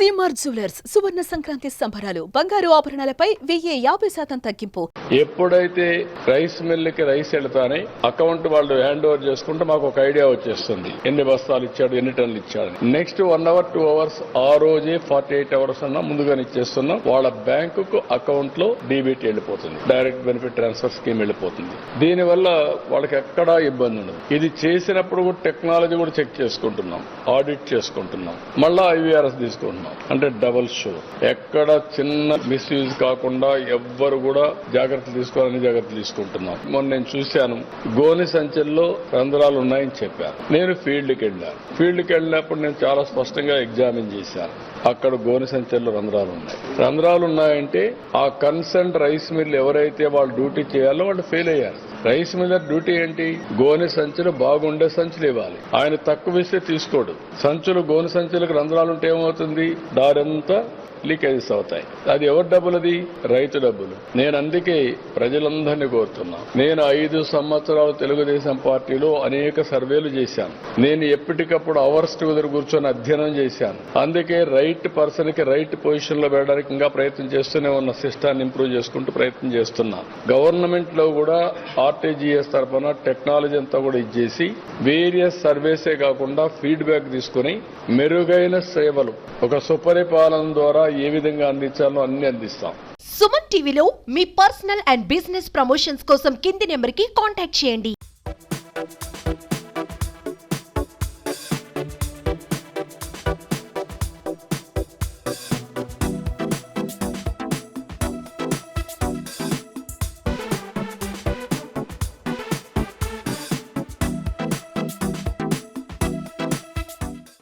CMR jewellers సువర్ణ సంక్రాంతి సంబరాలు బంగారు ఆభరణాలపై వెయ్యి యాభై శాతం తగ్గింపు. ఎప్పుడైతే రైస్ మిల్లుకి రైస్ వెళ్తానే అకౌంట్ వాళ్ళు హ్యాండ్ ఓవర్ చేసుకుంటే మాకు ఒక ఐడియా వచ్చేస్తుంది. ఎన్ని బస్తాలు ఇచ్చాడు ఎన్ని టన్నులు ఇచ్చాడు next one hour two hours ఆ రోజే ఫార్టీ ఎయిట్ అవర్స్ అన్నా ముందుగానే ఇచ్చేస్తున్నాం. వాళ్ళ బ్యాంకుకు అకౌంట్లో డీబీటీ వెళ్ళిపోతుంది. డైరెక్ట్ బెనిఫిట్ ట్రాన్స్ఫర్ స్కీమ్ వెళ్ళిపోతుంది. దీనివల్ల వాళ్ళకి ఎక్కడా ఇబ్బంది ఉండదు. ఇది చేసినప్పుడు కూడా టెక్నాలజీ కూడా చెక్ చేసుకుంటున్నాం ఆడిట్ చేసుకుంటున్నాం. మళ్ళా ఐవీఆర్ఎస్ తీసుకుంటున్నాం. అంటే డబల్ షో. ఎక్కడ చిన్న మిస్యూజ్ కాకుండా ఎవ్వరు కూడా జాగ్రత్తలు తీసుకోవాలని జాగ్రత్తలు తీసుకుంటున్నాం మొన్న నేను చూశాను గోని సంచల్లో రంధ్రాలు ఉన్నాయని చెప్పారు. నేను ఫీల్డ్కి వెళ్ళాను. ఫీల్డ్కి వెళ్ళినప్పుడు నేను చాలా స్పష్టంగా ఎగ్జామిన్ చేశాను. అక్కడ గోని సంచల్లో రంధ్రాలు ఉన్నాయి. రంధ్రాలు ఉన్నాయంటే ఆ కన్సర్న్ రైస్ మిల్ ఎవరైతే వాళ్ళు డ్యూటీ చేయాలో వాళ్ళు ఫెయిల్ అయ్యారు. రైస్ మిల్లర్ డ్యూటీ ఏంటి? గోనె సంచులు బాగుండే సంచులు ఇవ్వాలి. ఆయన తక్కువ ఇస్తే తీసుకోడు. సంచులు గోనె సంచులకు రంధ్రాలు ఉంటే ఏమవుతుంది? దారంతా లీకేజెస్ అవుతాయి. అది ఎవరి డబ్బులు అది రైతు డబ్బులు. నేను అందుకే ప్రజలందరినీ కోరుతున్నా. నేను ఐదు సంవత్సరాలు తెలుగుదేశం పార్టీలో అనేక సర్వేలు చేశాను. నేను ఎప్పటికప్పుడు అవర్స్ టుగెదర్ కూర్చొని అధ్యయనం చేశాను. అందుకే రైట్ పర్సన్కి రైట్ పొజిషన్లో పెట్టడానికి ఇంకా ప్రయత్నం చేస్తూనే ఉన్న సిస్టాన్ని ఇంప్రూవ్ చేసుకుంటూ ప్రయత్నం చేస్తున్నా. గవర్నమెంట్లో కూడా ఆర్టీజీఎస్ తరఫున టెక్నాలజీ అంతా కూడా ఇచ్చేసి వేరియస్ సర్వేసే కాకుండా ఫీడ్బ్యాక్ తీసుకుని మెరుగైన సేవలు ఒక సుపరిపాలన ద్వారా ఏ విధంగా అందించాలో అన్ని అందిస్తాం. సుమన్ టీవీలో మీ పర్సనల్ అండ్ బిజినెస్ ప్రమోషన్స్ కోసం కింది నెంబర్కి కాంటాక్ట్ చేయండి.